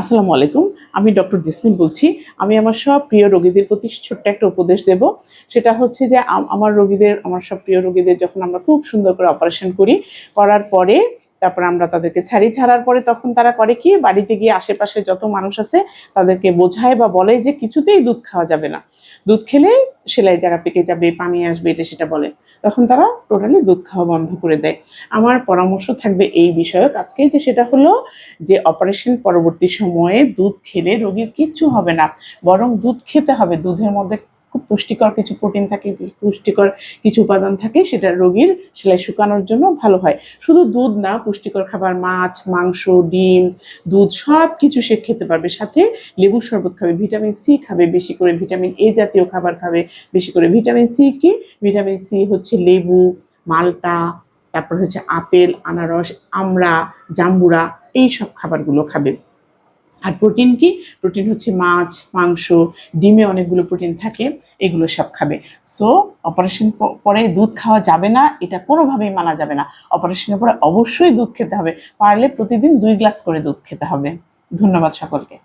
আসসালামু আলাইকুম, আমি ডক্টর জেসমিন বলছি। আমি আমার সব প্রিয় রোগীদের প্রতি ছোট্ট একটা উপদেশ দেব। সেটা হচ্ছে যে আমার রোগীদের, আমার সব প্রিয় রোগীদের যখন আমরা খুব সুন্দর করে অপারেশন করি, করার পরে তারপর আমরা তাদেরকে ছাড়ি। ছাড়ার পরে তখন তারা করে কি? বাড়িতে গিয়ে আশেপাশে যত মানুষ আছে তাদেরকে বোঝায় বা বলে যে কিছুতেই দুধ খাওয়া যাবে না। দুধ খেলে সেলাই জায়গা পেকে যাবে, পানি আসবে, এটা সেটা বলে। তখন তারা টোটালি দুধ খাওয়া বন্ধ করে দেয়। আমার পরামর্শ থাকবে এই বিষয়ক আজকে যে সেটা হলো যে অপারেশন পরবর্তী সময়ে দুধ খেলে রোগীর কিচ্ছু হবে না, বরং দুধ খেতে হবে। দুধের মধ্যে পুষ্টিকর কিছু প্রোটিন থাকে পুষ্টিকর কিছু উপাদান থাকে, সেটা রোগীর সেলাই শুকানোর জন্য ভালো হয়। শুধু দুধ না, পুষ্টিকর খাবার মাছ, মাংস, ডিম, দুধ সব কিছু সে খেতে পারবে। সাথে লেবুর শরবত খাবে ভিটামিন সি খাবে বেশি করে ভিটামিন এ জাতীয় খাবার খাবে বেশি করে। ভিটামিন সি কি? ভিটামিন সি হচ্ছে লেবু, মালটা, তারপর হচ্ছে আপেল, আনারস, আমড়া, জাম্বুরা, এই সব খাবারগুলো খাবে। আর প্রোটিন কি? প্রোটিন হচ্ছে মাছ, মাংস, ডিমে অনেকগুলো প্রোটিন থাকে, এগুলো সব খাবে। সো অপারেশন পরে দুধ খাওয়া যাবে না, এটা কোনোভাবেই মানা যাবে না। অপারেশনের পরে অবশ্যই দুধ খেতে হবে, পারলে প্রতিদিন দুই গ্লাস করে দুধ খেতে হবে। ধন্যবাদ সকলকে।